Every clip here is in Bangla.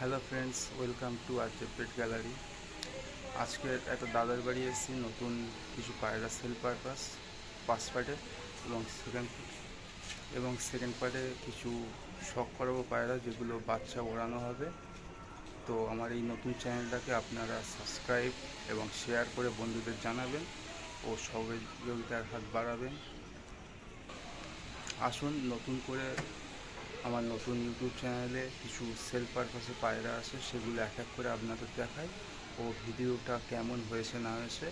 Hello friends, welcome to Arya pet gallery. আজকে একটা দাদার বাড়ি এসেছি, নতুন কিছু পায়রা সেল পারপাস ফার্স্ট পার্টে এবং সেকেন্ড এবং সেকেন্ড পার্টে কিছু শখ করাবো পায়রা যেগুলো বাচ্চা ওড়ানো হবে। তো আমার এই নতুন চ্যানেলটাকে আপনারা সাবস্ক্রাইব এবং শেয়ার করে বন্ধুদের জানাবেন ও সহযোগিতার হাত বাড়াবেন। আসুন, নতুন করে আমার নতুন ইউটিউব চ্যানেলে কিছু সেলফ পারপাসে পায়রা আছে, সেগুলো এক এক করে আপনাদের দেখাই। ও ভিডিওটা কেমন হয়েছে, না হয়েছে,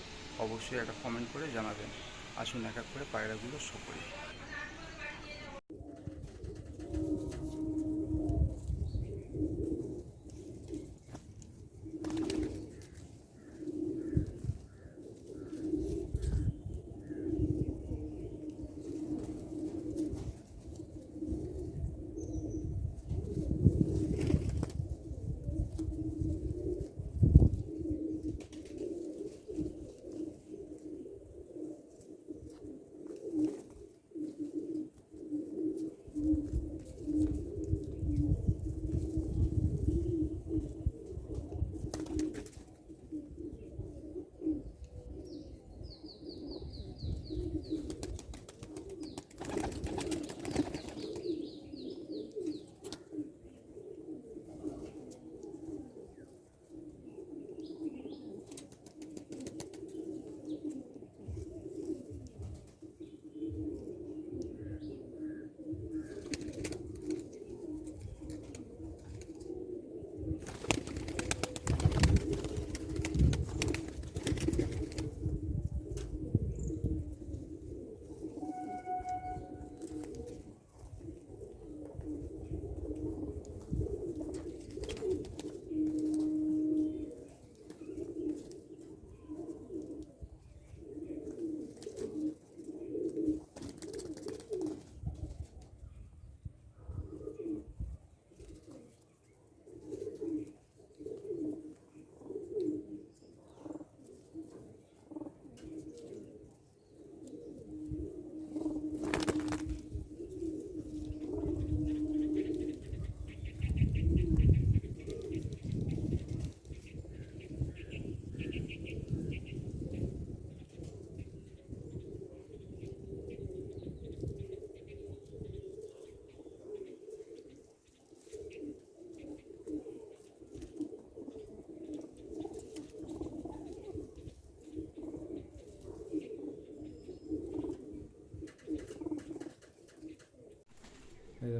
অবশ্যই একটা কমেন্ট করে জানাবেন। আসুন এক এক করে পায়রাগুলো শো করি।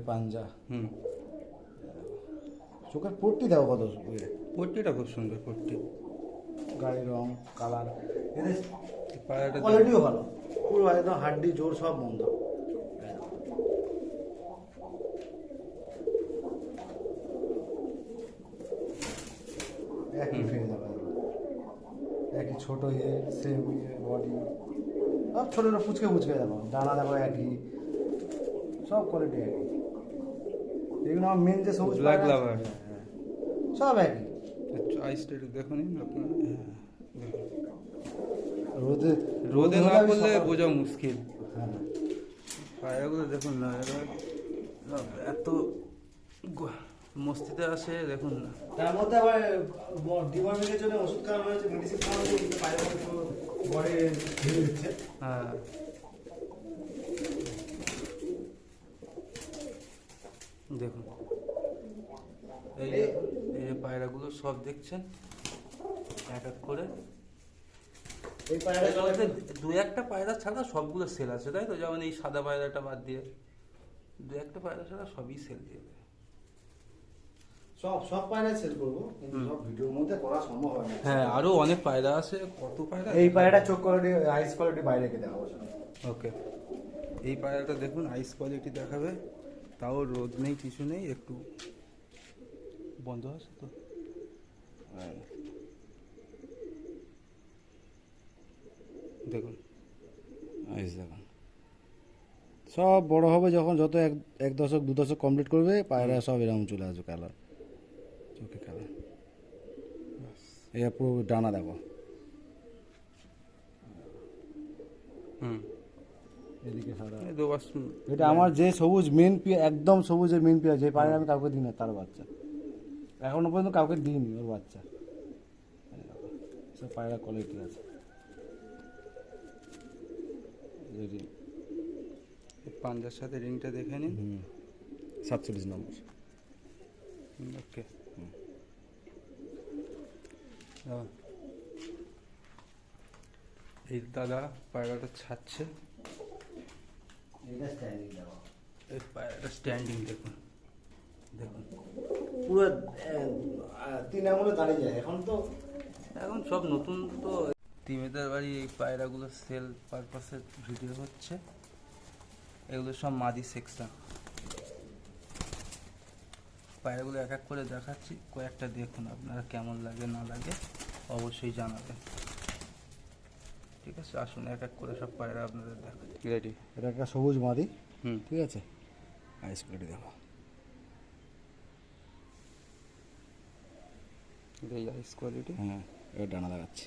পাঞ্জা হুম। চোখের পট্টি দাও কত পট্টিটা খুব সুন্দর পট্টি। গাড়ির রং কালার। পায়রাটা কোয়ালিটিও ভালো। পুরো একদম হাড্ডি জোর সব বন্ধ। একই হবে একই ছোট ইয়ে সেম ইয়ে বডি সব ছোটো ছোটো ফুচকে ফুচকে দেখো। ডানা দেখো একই। সব কোয়ালিটি একই। এগুলো আমার মেন যে সবুজ আছে, lover। হ্যাঁ। সব একই। আইসটা একটু দেখুন আপনারা। হ্যাঁ। রোদে রোদে না করলে বোঝা মুশকিল। হ্যাঁ। পায়রাগুলো দেখুন না এত মস্তিতে আসে দেখুন না। তার মধ্যে আবার ডিওয়ার্মিংয়ের জন্য ওষুধ খাওয়ানো হয়েছে মেডিসিন খাওয়ানো হয়েছে পুরো দিচ্ছে। হ্যাঁ। দেখুন। এই যে- এই যে পায়রাগুলো সব দেখছেন? এক এক করে। এই পায়রা দু একটা পায়রা ছাড়া সবগুলো সেল আছে তাই তো? যেমন এই সাদা পায়রাটা বাদ দিয়ে দু একটা পায়রা ছাড়া সবই সেল দিয়ে দেয়। সব সব পায়রা সেল করব সব ভিডিওর মধ্যে করা সম্ভব হয় না। হ্যাঁ আরও অনেক পায়রা আছে কত পায়রা? এই পায়রাটা চোখ কোয়ালিটি আইস কোয়ালিটি বাইরে রেখে দেওয়া ওকে এই পায়রাটা দেখুন আইস কোয়ালিটি দেখাবে। তাও রোদ নেই কিছু নেই একটু বন্ধ আছে তো। হ্যাঁ। দেখুন। দেখুন। সব বড় হবে যখন যত এক এক দশক দু দশক কমপ্লিট করবে পায়রা সব এরকম চলে আসবে কালার। চোখে কালার। এই পুরো ডানা দেখো। হুম। এদিকে সাদা। এই এটা আমার যে সবুজ মেন পিয়া একদম সবুজের মেন পিয়া যে পায়রা আমি কাউকে দিই না তার বাচ্চা। এখনও পর্যন্ত কাউকে দিইনি ওর বাচ্চা। সব পায়রা কোয়ালিটি আছে। পাঞ্জার সাথে রিংটা দেখে নিন। সাতচল্লিশ নম্বর। ওকে। এই দাদা পায়রাটা ছাড়ছে। এটা স্ট্যান্ডিং দেওয়া এই পায়রাটা স্ট্যান্ডিং দেখুন। দেখুন। পুরো তিন আঙুলে দাঁড়িয়ে যায়। এখন তো এখন সব নতুন তো। তিমিদার বাড়ি এই পায়রাগুলো সেল পারপাসে ভিডিও হচ্ছে। এগুলো সব মাদি সেকশন পায়রাগুলো এক এক করে দেখাচ্ছি। কয়েকটা দেখুন আপনারা কেমন লাগে না লাগে অবশ্যই জানাবেন। ঠিক আছে আসুন এক এক করে সব পায়রা আপনাদের দেখাচ্ছি। রেডি এটা একটা সবুজ মাদি হুম। ঠিক আছে? আইস দেখো এই আইস কোয়ালিটি হ্যাঁ এবার ডানা দেখাচ্ছি।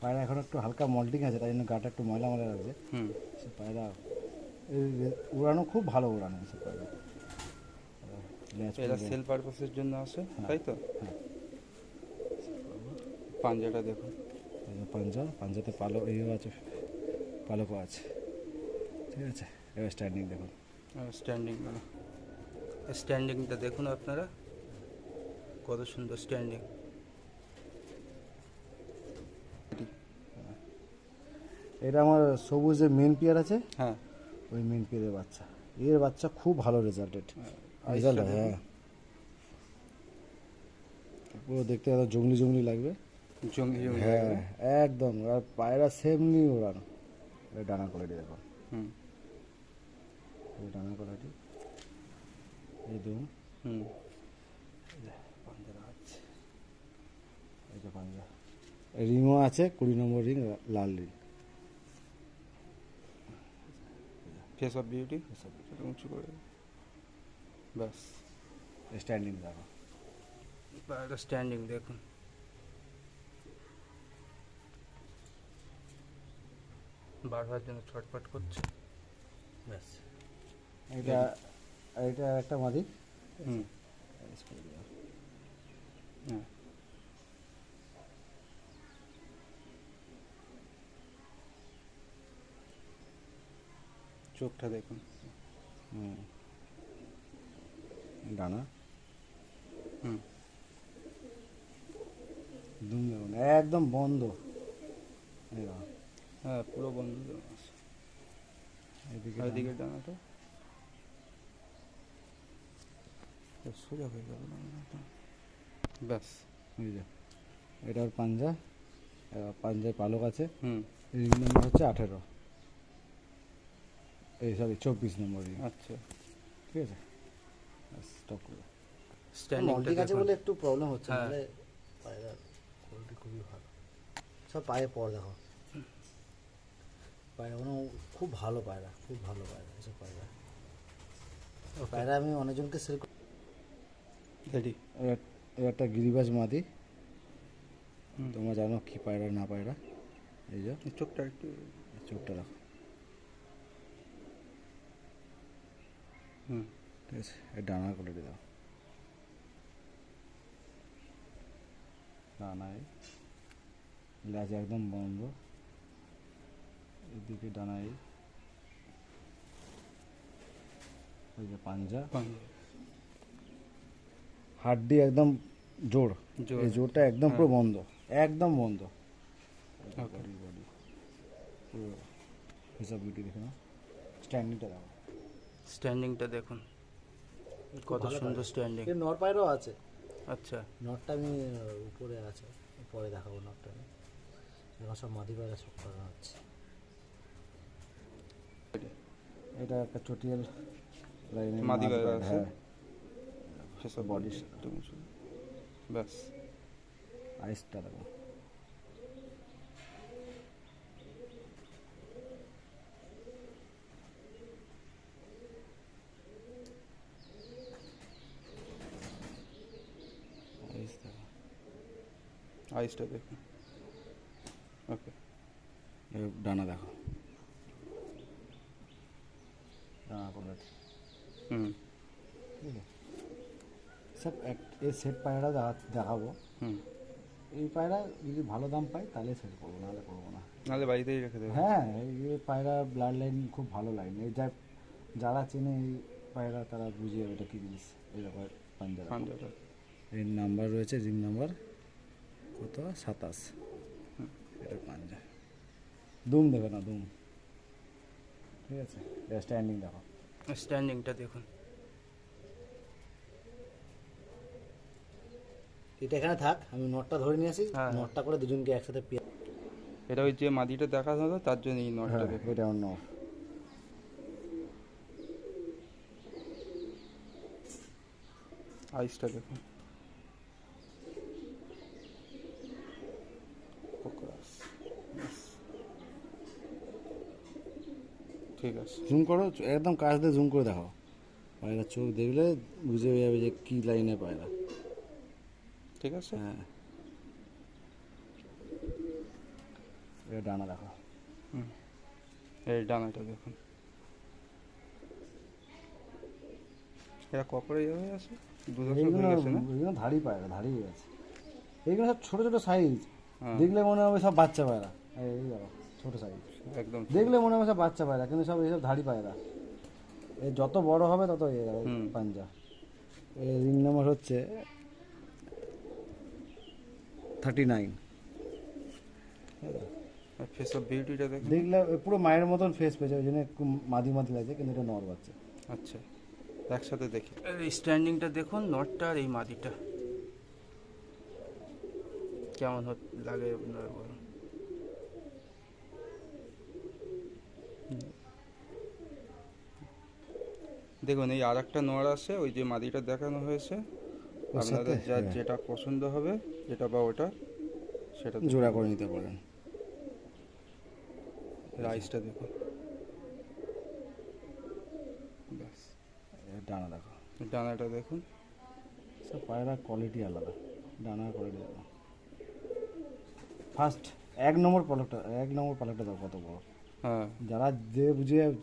পায়রা এখন একটু হালকা মল্টিং আছে তাই জন্য গাটা একটু ময়লা ময়লা লাগছে। হুম। সে পায়রা উড়ানো খুব ভালো উড়ানো আছে পায়রা। করবে। সেল পারপাসের জন্য আসে হ্যাঁ। তাই তো? হ্যাঁ। পাঞ্জাটা দেখুন পাঞ্জা পাঞ্জাতে পালক ইয়ে আছে পালকও আছে। ঠিক আছে এবার স্ট্যান্ডিং দেখুন স্ট্যান্ডিং স্ট্যান্ডিংটা দেখুন আপনারা কত সুন্দর স্ট্যান্ডিং এটা আমার সবুজ যে মেন পিয়ার আছে? হ্যাঁ। ওই মেন পিয়ারের বাচ্চা। এর বাচ্চা খুব ভালো রেজাল্টেড রেজাল্ট হ্যাঁ পুরো দেখতে জঙ্গলি জঙ্গলি লাগবে। জঙ্গি জঙ্গি হ্যাঁ একদম। আর পায়রা সেমনি ওড়ানো ডানা কোয়ালিটি দেখো হুম। ডানা কোয়ালিটি এই দেখুন হুম। পাঞ্জারা আছে এই যে পাঞ্জা। রিংও আছে কুড়ি নম্বর রিং লাল রিং। ফেস অফ বিউটি উঁচু করে ব্যাস। স্ট্যান্ডিং দেখো। স্ট্যান্ডিং দেখুন। বারবার জন্য ছটফট করছে। ব্যাস। এটা এটা একটা মাদি। হুম। হ্যাঁ। চোখটা দেখুন। হুম। ডানা। হুম। দুম দেখুন। একদম বন্ধ। দেখো, হ্যাঁ পুরো বন্ধ আছে এদিকে আর এদিকে ডানা। ডানাটা সোজা হয়ে ডানাটা। ব্যাস এই যে এটার পাঞ্জা এবার পাঞ্জায় পালক আছে হুম রিং নম্বর হচ্ছে আঠেরো এই সরি চব্বিশ নম্বর রিং আচ্ছা ঠিক আছে স্টপ করো স্ট্যান্ডিংটা আছে বলে একটু প্রবলেম হচ্ছে হ্যাঁ। নাহলে কোয়ালিটি খুবই ভালো সব পায়ে পর দেখো পায়রাগুলো খুব ভালো পায়রা খুব ভালো পায়রা এসব পায়রা। পায়রা আমি অনেকজনকে সেল রেডি একটা গিরিবাজ মাদি। তোমরা জানো কি পায়রা না পায়রা? এই যে। চোখটা একটু চোখটা রাখো। হুম। ঠিক আছে এই ডানা কোয়ালিটি দাও। ডানায়। লেজ একদম বন্ধ। এদিকে ডানায় এই যে পাঞ্জা। পাঞ্জা। হাড্ডি একদম জোর। এই জোরটা একদম পুরো বন্ধ একদম বন্ধ। হিসাব বিউটি দেখে না স্ট্যান্ডিংটা দাও স্ট্যান্ডিংটা দেখুন। কত সুন্দর স্ট্যান্ডিং এর নর পায়রাও আছে। আচ্ছা। নটটা আমি উপরে আছে। পরে দেখাবো নটটা আমি। এখন সব মাদি পায়রা সব করানো হচ্ছে। এটা একটা চটিয়াল লাইনের মাদি পায়রা আছে। হ্যাঁ সেসব Body একটু উঁচু। ব্যাস। আইসটা দেখো। আইস দেখো। আইসটা দেখুন ওকে এবার ডানা দেখো ডানা কোয়ালিটি সব এক এই সেট পায়রা দেখা- দেখাবো। হুম। এই পায়রা যদি ভালো দাম পাই তাহলে সেট করব নাহলে করব না। নাহলে বাড়িতেই রেখে দেবো। হ্যাঁ এই পায়রা ব্লাড লাইন খুব ভালো লাইন এই যা যারা চেনে এই পায়রা তারা বুঝে ওটা কি জিনিস। এরকম পাঞ্জাব এর নাম্বার রয়েছে রিং নাম্বার কত? সাতাশ। এটা পাঞ্জা। দুম দেবে না দুম। ঠিক আছে? স্ট্যান্ডিং দেখো। স্ট্যান্ডিংটা দেখুন। এটা এখানে থাক আমি নটটা ধরে নিয়ে আসি হ্যাঁ। নটটা করে দুজনকে একসাথে পেয়ে এটা ওই যে মাদিটা দেখা হলো তার জন্য এই নটটা হ্যাঁ এটা অন্য আইসটা দেখুন ঠিক আছে। জুম করো একদম কাছ দিয়ে জুম করে দেখাও। পায়রা চোখ দেখলে বুঝে যাবে যে কি লাইনে পায়রা। ঠিক আছে? হ্যাঁ। এটা ডানা দেখো। হুম। এই ডানাটা দেখুন। এরা কপরে ইয়ে হয়ে আছে? দু বছর গেছে না? এইগুলো ধাড়ি পায়রা ধাড়ি হয়ে আছে এইগুলো সব ছোট ছোট সাইজ হ্যাঁ, দেখলে মনে হবে সব বাচ্চা পায়রা। এই দেখো ছোট সাইজ একদম দেখলে মনে হবে সব বাচ্চা পায়রা কিন্তু সব এইসব ধাড়ি পায়রা। এই যত বড় হবে তত ইয়ে পাঞ্জা। এই রিং নাম্বার হচ্ছে থার্টি নাইন ফেস অফ বিউটিটা দেখলে পুরো মায়ের মতন ফেস পেয়েছে ওই জন্য একটু মাদি মাদি লাগছে কিন্তু এটা নর বাচ্চা আচ্ছা একসাথে দেখি। স্ট্যান্ডিংটা দেখুন নটটা আর এই মাদিটা। কেমন লাগে আপনার বলুন। দেখুন এই আর একটা নড় আছে ওই যে মাদিটা দেখানো হয়েছে। আপনাদের? যার হ্যাঁ। যেটা পছন্দ হবে যেটা বা ওটা সেটা জোড়া করে নিতে পারেন। রাইসটা দেখুন। ব্যাস। ডানা দেখো। ডানাটা দেখুন। সব পায়রার কোয়ালিটি আলাদা। ডানার কোয়ালিটি আলাদা। ফার্স্ট এক নম্বর পালকটা এক নম্বর পালকটা দাও কত বড়। হ্যাঁ। যারা যে বুঝে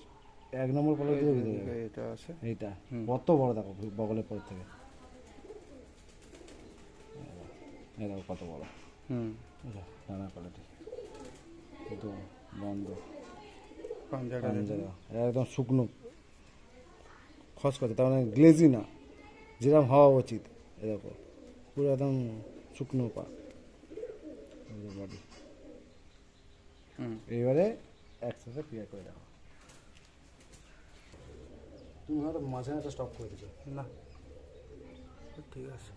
এক নম্বর পালক দিয়ে এটা আছে। এইটা। কত বড় দেখো বগলের পর থেকে। দেখো কত বড়? হুম। ডানার কোয়ালিটি। কিন্তু বন্ধ একদম শুকনো। খস করছে তার মানে গ্লেজি না। যেরকম হওয়া উচিত এ দেখো পুরো একদম শুকনো পা। বডি হুম। এইবারে একসাথে ক্লিয়ার করে দেখো তুমি হয়তো মাঝখানে একটা স্টপ করে দিচ্ছ না। ঠিক আছে।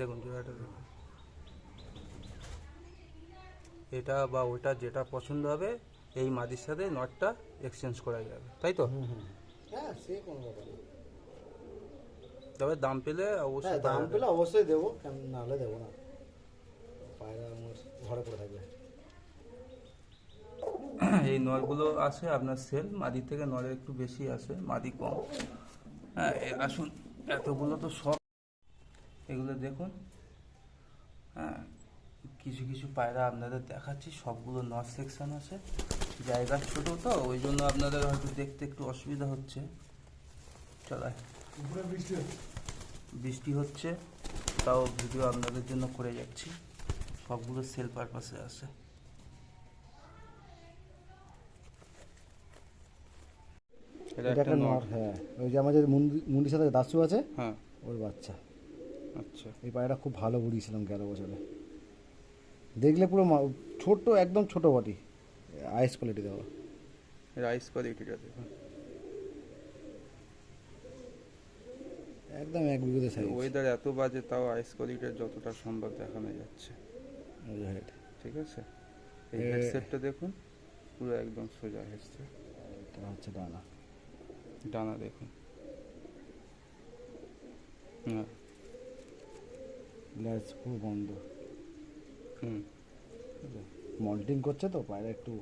দেখুন জোড়াটা দেখুন। এটা বা ওটা যেটা পছন্দ হবে এই মাদির সাথে নটটা এক্সচেঞ্জ করা যাবে তাই তো? হ্যাঁ সে কোনো ব্যাপার না। তবে দাম পেলে হ্যাঁ অবশ্যই দাম পেলে অবশ্যই দেবো কেন নাহলে দেবো না। পায়রা আমার ঘরে পড়ে থাকবে। এই নলগুলো আছে আপনার সেল মাদি থেকে নরের একটু বেশি আছে মাদি কম। হ্যাঁ আসুন এতগুলো তো সব এগুলো দেখুন। হ্যাঁ কিছু কিছু পায়রা আপনাদের দেখাচ্ছি সবগুলো নর সেকশন আছে। জায়গা ছোট তো ওই জন্য আপনাদের হয়তো দেখতে একটু অসুবিধা হচ্ছে। চলায় বৃষ্টি হচ্ছে। তাও ভিডিও আপনাদের জন্য করে যাচ্ছি। সবগুলো সেল পারপাসে আছে। এটা একটা নর। নর হ্যাঁ। ওই যে আমাদের মুন্ডি মুন্ডির সাথে দাসু আছে? হ্যাঁ। ওর বাচ্চা। আচ্ছা। এই পায়রা খুব ভালো বুড়িয়েছিলাম গেল বছরে। দেখলে পুরো ছোট একদম ছোট বটি আইস কোয়ালিটি দেওয়া। রাইস কোয়ালিটিটা দেখুন একদম এক বিঘতে সাইজ ওয়েদার এত বাজে তাও আইস কোয়ালিটির যতটা সম্ভব দেখানো যাচ্ছে। ঠিক আছে? এই হেডসেটটা দেখুন পুরো একদম সোজা হেডসেট এটা হচ্ছে ডানা। ডানা দেখুন। হ্যাঁ গ্লাস পুরো বন্ধ। হুম। মল্টিং করছে তো পায়রা একটু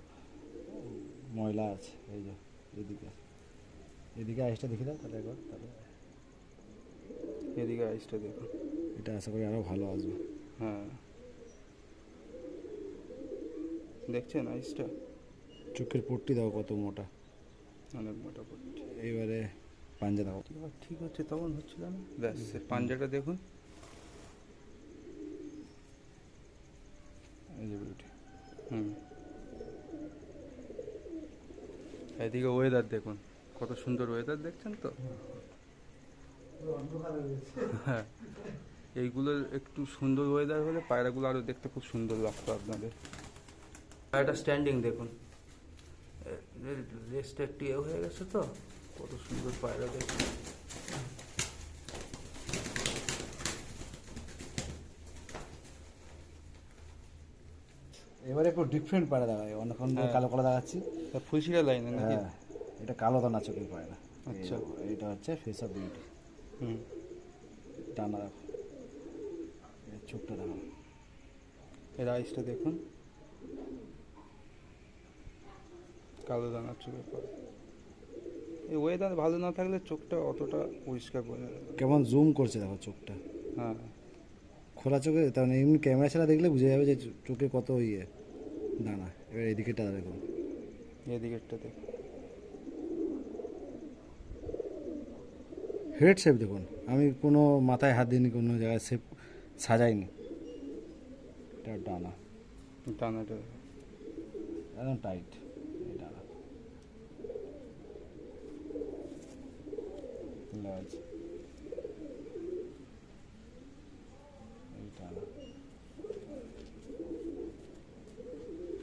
ময়লা আছে এই যে এদিকে। এদিকে আইসটা দেখে দাও তাহলে একবার তাহলে। এদিকে আইসটা দেখুন এটা আশা করি আরও ভালো আসবে। হ্যাঁ। দেখছেন আইসটা? চোখের পট্টি দাও কত মোটা। অনেক মোটা পট্টি। এবারে পাঞ্জা দাও। ঠিক আছে তখন হচ্ছিল না? ব্যাস পাঞ্জাটা দেখুন এই যে বিউটি হুম এদিকে ওয়েদার দেখুন, কত সুন্দর ওয়েদার দেখছেন তো? হ্যাঁ এইগুলো একটু সুন্দর ওয়েদার হলে পায়রাগুলো আরও দেখতে খুব সুন্দর লাগতো আপনাদের। পায়রাটা স্ট্যান্ডিং দেখুন। রেস্টটা একটু হয়ে গেছে তো, কত সুন্দর পায়রা দেখুন। এবারে একটু ডিফারেন্ট পায়রা দেখায় অনেকক্ষণ হ্যাঁ। কালো কালো দেখাচ্ছি। ফুলশিরা লাইনে নাকি? হ্যাঁ এটা কালো দানা চোখের পায়রা আচ্ছা। এটা হচ্ছে ফেস অফ বিউটি হুম। এর চোখটা দেখো এর আইসটা দেখুন। কালো দানা চোখের পর এই ওয়েদার ভালো না থাকলে চোখটা অতটা পরিষ্কার বোঝা না। কেমন জুম করছে দেখো চোখটা। হ্যাঁ। খোলা চোখে তার মানে এমনি ক্যামেরা ছাড়া দেখলে বুঝে যাবে যে চোখে কত ইয়ে। দানা এবার এদিকেটা দেখুন এদিকেরটা দেখুন হেড শেপ দেখুন। আমি কোনো মাথায় হাত দিইনি কোনো জায়গায় শেপ সাজাইনি। এটা ডানা। দেখুন। একদম টাইট এই ডানা। লেজ এই ডানা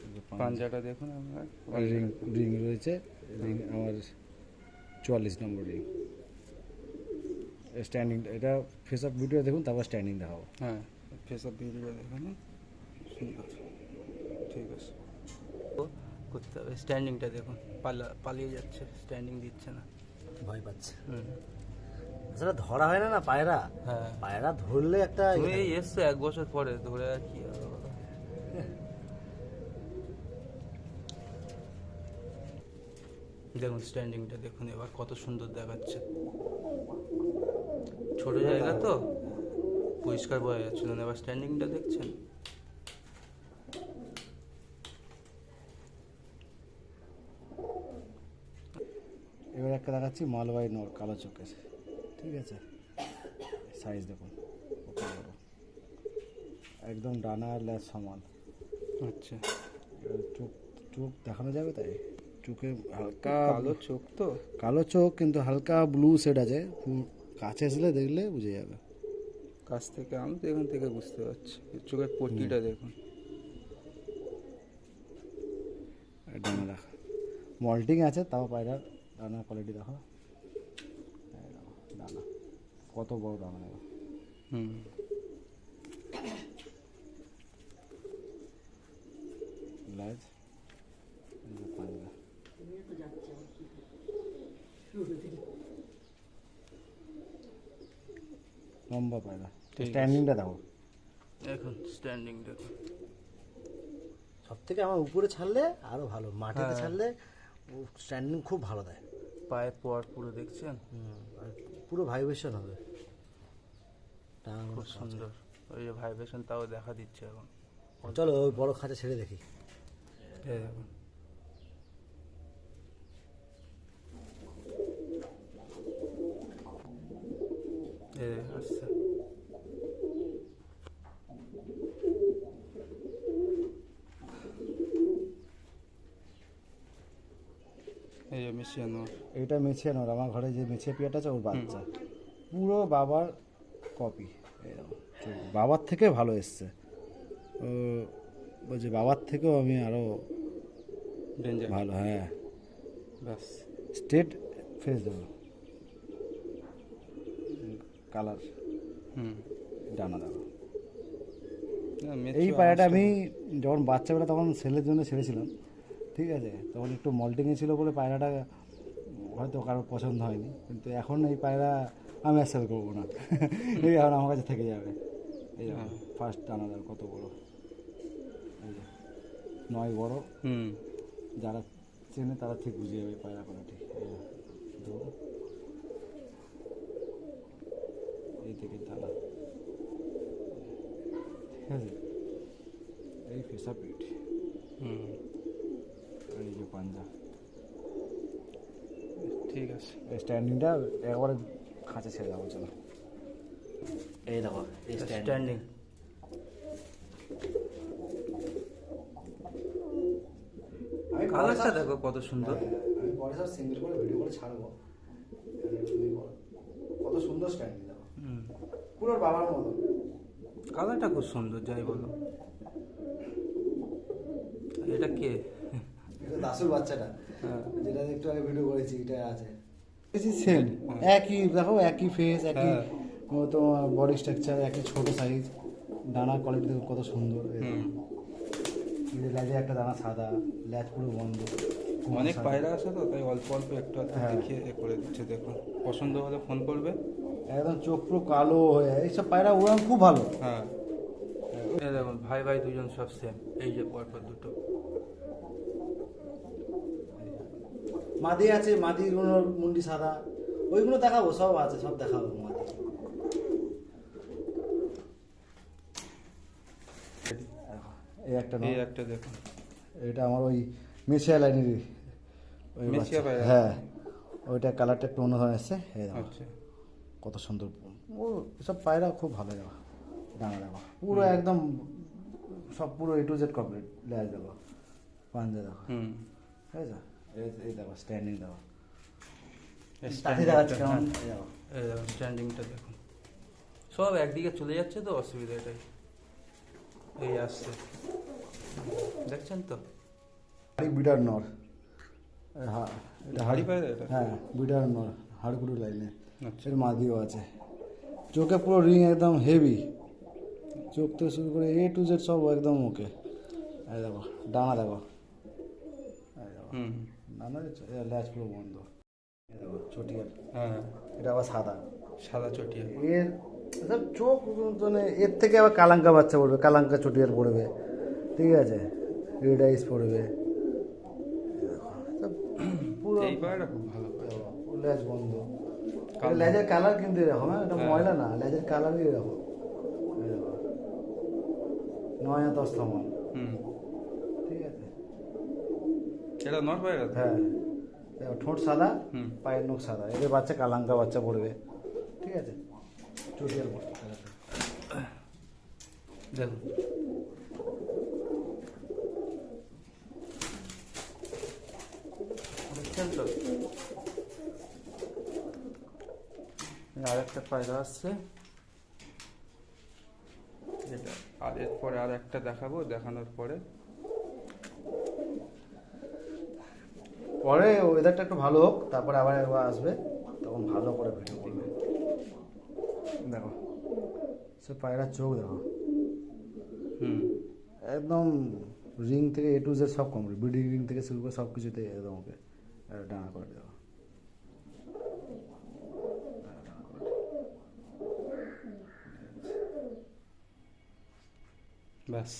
এই যে পাঞ্জা। পাঞ্জাটা দেখুন আপনার রিং রিং রয়েছে রিং আমার চুয়াল্লিশ নম্বর রিং। স্ট্যান্ডিং এটা ফেস অফ ভিডিও দেখুন তারপর স্ট্যান্ডিং দেখাবো। হ্যাঁ ফেস অফ ভিডিওটা দেখুন সুন্দর ঠিক আছে। ও করতে হবে স্ট্যান্ডিংটা দেখুন পালা পালিয়ে যাচ্ছে স্ট্যান্ডিং দিচ্ছে না। ভয় পাচ্ছে। হুম। আসলে ধরা হয় না না পায়রা। হ্যাঁ। পায়রা ধরলে একটা তুমি এসছো এক বছর পরে ধরে আর কি হবে বলো? দেখুন স্ট্যান্ডিংটা দেখুন এবার কত সুন্দর দেখাচ্ছে। ছোট জায়গা তো পরিষ্কার বোঝা যাচ্ছিল না। এবার স্ট্যান্ডিংটা দেখছেন? এবার একটা দেখাচ্ছি মালবাই নর কালো চোখের। ঠিক আছে? সাইজ দেখুন একদম ডানা আর ল্যাস সমান। আচ্ছা। চোখ চোখ দেখানো যাবে তাই? চোখে হালকা কালো চোখ তো? কালো চোখ কিন্তু হালকা ব্লু শেড আছে। কাছে আসলে দেখলে বুঝে যাবে। কাছ থেকে আমি তো এখান থেকে বুঝতে পারছি। চোখের পট্টিটা দেখুন। আর ডানা দেখা। মল্টিং আছে তাও পায়রা ডানার কোয়ালিটি দেখো। ডানা কত বড় দেখো হুম লেজ এই যে পাঞ্জা লম্বা পায়রা। স্ট্যান্ডিংটা দেখো। এখন স্ট্যান্ডিং দেখুন সব থেকে আমার উপরে ছাড়লে আরও ভালো মাটিতে হ্যাঁ। ছাড়লে স্ট্যান্ডিং খুব ভালো দেয়। পায়ের পর পুরো দেখছেন? পুরো ভাইব্রেশন হবে। খুব সুন্দর। ওই যে ভাইব্রেশন তাও দেখা দিচ্ছে এখন। চলো ওই বড় খাঁচা ছেড়ে দেখি। দেখুন। এই দেখুন, আসছে এই যে মিশিয়ানো এইটা মেছিয়ে নর আমার ঘরে যে মেছিয়ে পিয়াটা আছে ওর বাচ্চা। পুরো বাবার কপি বাবার থেকে ভালো এসছে। বলছে বাবার থেকেও আমি আরও ভালো হ্যাঁ। ব্যাস। স্টেট ফেস দেবো। কালার। হুম। ডানা না, এই পায়রাটা আমি যখন বাচ্চাবেলা তখন সেলের জন্য ছেড়েছিলাম ঠিক আছে? তখন একটু মল্টিংয়ে ছিল বলে পায়রাটা হয়তো কারোর পছন্দ হয়নি। কিন্তু এখন এই পায়রা আমি আর সেল করব না। এই এখন আমার কাছে থেকে যাবে। এই ফার্স্ট ডানাদার কত বড়। নয় বড়। হুম। যারা চেনে তারা ঠিক বুঝে যাবে পায়রা কোনটি এই যে, দেখুন। এই থেকে ঠিক আছে? এই ফেসা পিঠ। হুম। আর এই যে পাঞ্জা। ঠিক আছে। এই স্ট্যান্ডিংটা একবারে খাঁচে ছেড়ে দেবো চলো। এই দেখো এই স্ট্যান্ডিং কালারটা দেখো কত সুন্দর। আমি পরে সব সিঙ্গেল করে ভিডিও করে ছাড়বো তুমি বলো। কত সুন্দর স্ট্যান্ডিং দেখো হুম পুরো বাবার মতো। কালারটা খুব সুন্দর যাই বলো। এটা কে? এটা দাসুর বাচ্চাটা। হ্যাঁ। যেটা একটু আগে ভিডিও করেছি এটা আছে। সেম একই দেখো একই ফেস একই হ্যাঁ। তোমার বডি স্ট্রাকচার একই ছোট সাইজ ডানা কোয়ালিটি দেখো কত সুন্দর। লেজে একটা দানা সাদা লেজ পুরো বন্ধ। অনেক পায়রা আছে তো তাই অল্প অল্প একটু একটু হ্যাঁ। দেখিয়ে করে দিচ্ছে দেখুন পছন্দ হলে ফোন করবে। একদম চোখ পুরো কালো হয়ে এইসব পায়রা উড়ান খুব ভালো। হ্যাঁ। দেখুন ভাই ভাই দুজন সব সেম এই যে পরপর দুটো। মাদি আছে মাদিগুলো মুন্ডি সাদা। ওইগুলো দেখাবো সব আছে সব দেখাবো মাদি। এই একটা। এই একটা দেখুন। এটা আমার ওই মেসিয়া লাইনেরই। হ্যাঁ ওইটা কালারটা একটু অন্য ধরনের এসছে আচ্ছা। কত সুন্দর ও সব পায়রা খুব ভালো যাওয়া ডাঙা দেখো পুরো একদম সব পুরো এ টু জেড কমপ্লিট লেজ দেখো পাঞ্জা হুম। ঠিক আছে এই- দেখো স্ট্যান্ডিং দেখুন স্ট্যান্ডিংটা দেখুন। সব একদিকে চলে যাচ্ছে তো অসুবিধা এটাই। এই আসছে। দেখছেন তো? হাড়ি বিটার নর। হ্যাঁ হাড়ি পায়রা হ্যাঁ বিডার নর হাড়কুড়ি লাইনে। এর মাদিও আছে। চোখে পুরো রিং একদম হেভি চোখ থেকে শুরু করে এ টু জেড সব একদম ওকে এই দেখো ডানা দেখো। ডানা ল্যাচ পুরো বন্ধ। হ্যাঁ। এটা আবার সাদা। সাদা চটিয়া। এর সব চোখ মানে এর থেকে আবার কালাঙ্কা বাচ্চা পড়বে কালাঙ্কা চটিয়ার পড়বে। ঠিক আছে? রেড আইস পড়বে। এই পুরো এই খুব ভালো। পায়রা বন্ধ। লেজের কালার কিন্তু এরকম হ্যাঁ? এটা হ্যাঁ। ময়লা না লেজের কালারই এরকম। দেখো। নয় দশ হুম। ঠিক আছে। এটা নর পায়রা হ্যাঁ। ঠোঁট সাদা। পায়ের নখ সাদা। এদের বাচ্চা কালাঙ্কা বাচ্চা পড়বে। ঠিক আছে? চটিয়ার পড়বে দেখুন দেখছেন তো আর একটা পায়রা আসছে এটা আর এরপরে আর একটা দেখাবো দেখানোর পরে। পরে ওয়েদারটা একটু ভালো হোক তারপরে আবার একবার আসবে তখন ভালো করে ভিডিও করবে। দেখো সে পায়রার চোখ দেখো। হুম। একদম রিং থেকে এ টু জেড সব কমপ্লিট বিডি রিং থেকে শুরু করে সব কিছুতে একদম ওকে ডানা করে দেওয়া। ব্যাস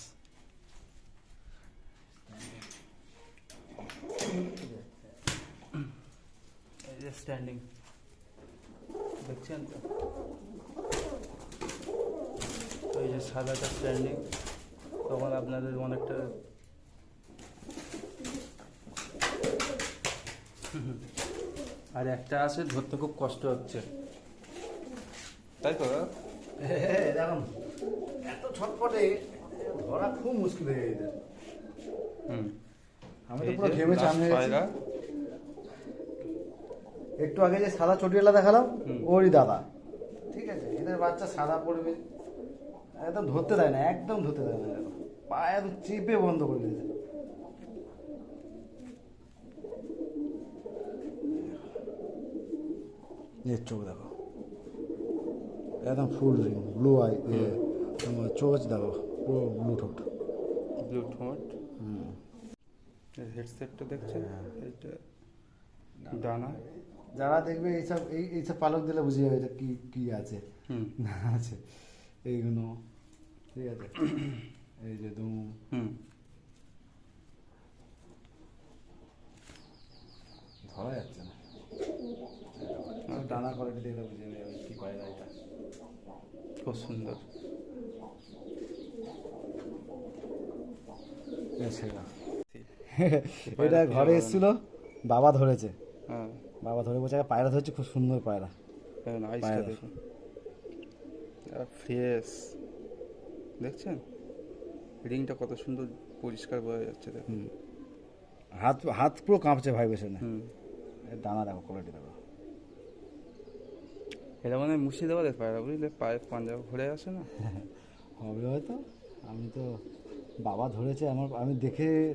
এই যে স্ট্যান্ডিং দেখছেন তো এই যে সাদাটা স্ট্যান্ডিং তখন আপনাদের অনেকটা আর একটা আছে ধরতে খুব কষ্ট হচ্ছে তাই তো? দেখুন এত ছটপটে। ধরা খুব মুশকিল হয়ে গেছে হুম। আমি তো পুরো ঘেমে চান হয়ে একটু আগে যে সাদা চটিয়ালা দেখালাম। ওরই দাদা। ঠিক আছে এদের বাচ্চা সাদা পড়বে। একদম ধরতে দেয় না একদম ধরতে দেয় না। পায়ে একদম চেপে বন্ধ করে দিয়েছে। এর চোখ দেখো। একদম ফুল রিং ব্লু আই তোমার চোখ দেখো। পুরো ব্লু ঠোঁট ব্লু ঠোঁট হুম হেডসেটটা দেখছেন? হ্যাঁ। এইটা ডানা। যারা দেখবে এইসব এই এইসব পালক দিলে বুঝে যাবে এটা কি কি আছে। হুম। না আছে। এইগুলো ঠিক আছে। এই যে দুম। হুম। ধরা যাচ্ছে না। আর ডানা কোয়ালিটি দেখলে বুঝে যাবে কি পায়রা এটা। খুব সুন্দর। ছেড়ে এটা ঘরে এসেছিল বাবা ধরেছে। হ্যাঁ। বাবা ধরে বলছে পায়রা ধরছে খুব সুন্দর পায়রা। ফ্রেশ দেখছেন? রিংটা কত সুন্দর পরিষ্কার বোঝা যাচ্ছে দেখুন। হাত হাত পুরো কাঁপছে ভাইবেশনে হুম। এর দানা দেখো কোয়ালিটি দেখো। এটা মানে মুর্শিদাবাদের পায়রা বুঝলে? পায়ে পাঞ্জাব ঘুরে আসে না? হবে হয়তো আমি তো বাবা ধরেছে আমার আমি দেখে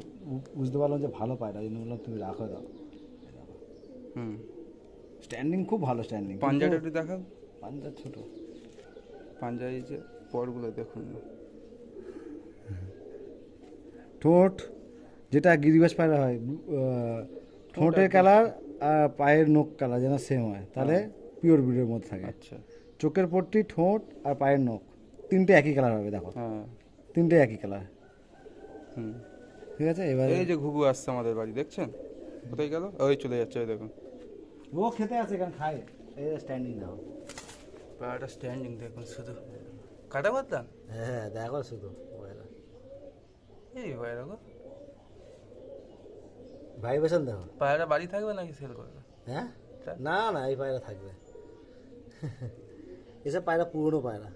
বুঝতে পারলাম যে ভালো পায়রা। এই জন্য বললাম তুমি রাখো দাও। হুম। স্ট্যান্ডিং খুব ভালো স্ট্যান্ডিং পাঞ্জাটা একটু দেখাও। পাঞ্জা ছোট। পাঞ্জাবি যে পরগুলো দেখুন না। ঠোঁট যেটা গিরিবাস পায়রা হয় ব্লু- ঠোঁটের কালার আর পায়ের নখ কালার যেন সেম হয় তাহলে পিওর ব্রিডের মধ্যে থাকে। আচ্ছা। চোখের পট্টি ঠোঁট আর পায়ের নখ তিনটে একই কালার হবে দেখো। হ্যাঁ। তিনটে একই কালার হুম। ঠিক আছে এবার এই যে ঘুঘু আসছে আমাদের বাড়ি দেখছেন? কোথায় গেল? ওই চলে যাচ্ছে ওই দেখুন। ও খেতে আছে এখানে খায়। এই স্ট্যান্ডিং দেখো। পায়রাটা স্ট্যান্ডিং দেখুন শুধু। কাটা করতাম হ্যাঁ দেখো শুধু পায়রা এই পায়রা গো। ভাইবেশন দেখো। পায়রা বাড়ি থাকবে নাকি সেল করবে? হ্যাঁ? তা- না না এই পায়রা থাকবে। এসব পায়রা পুরনো পায়রা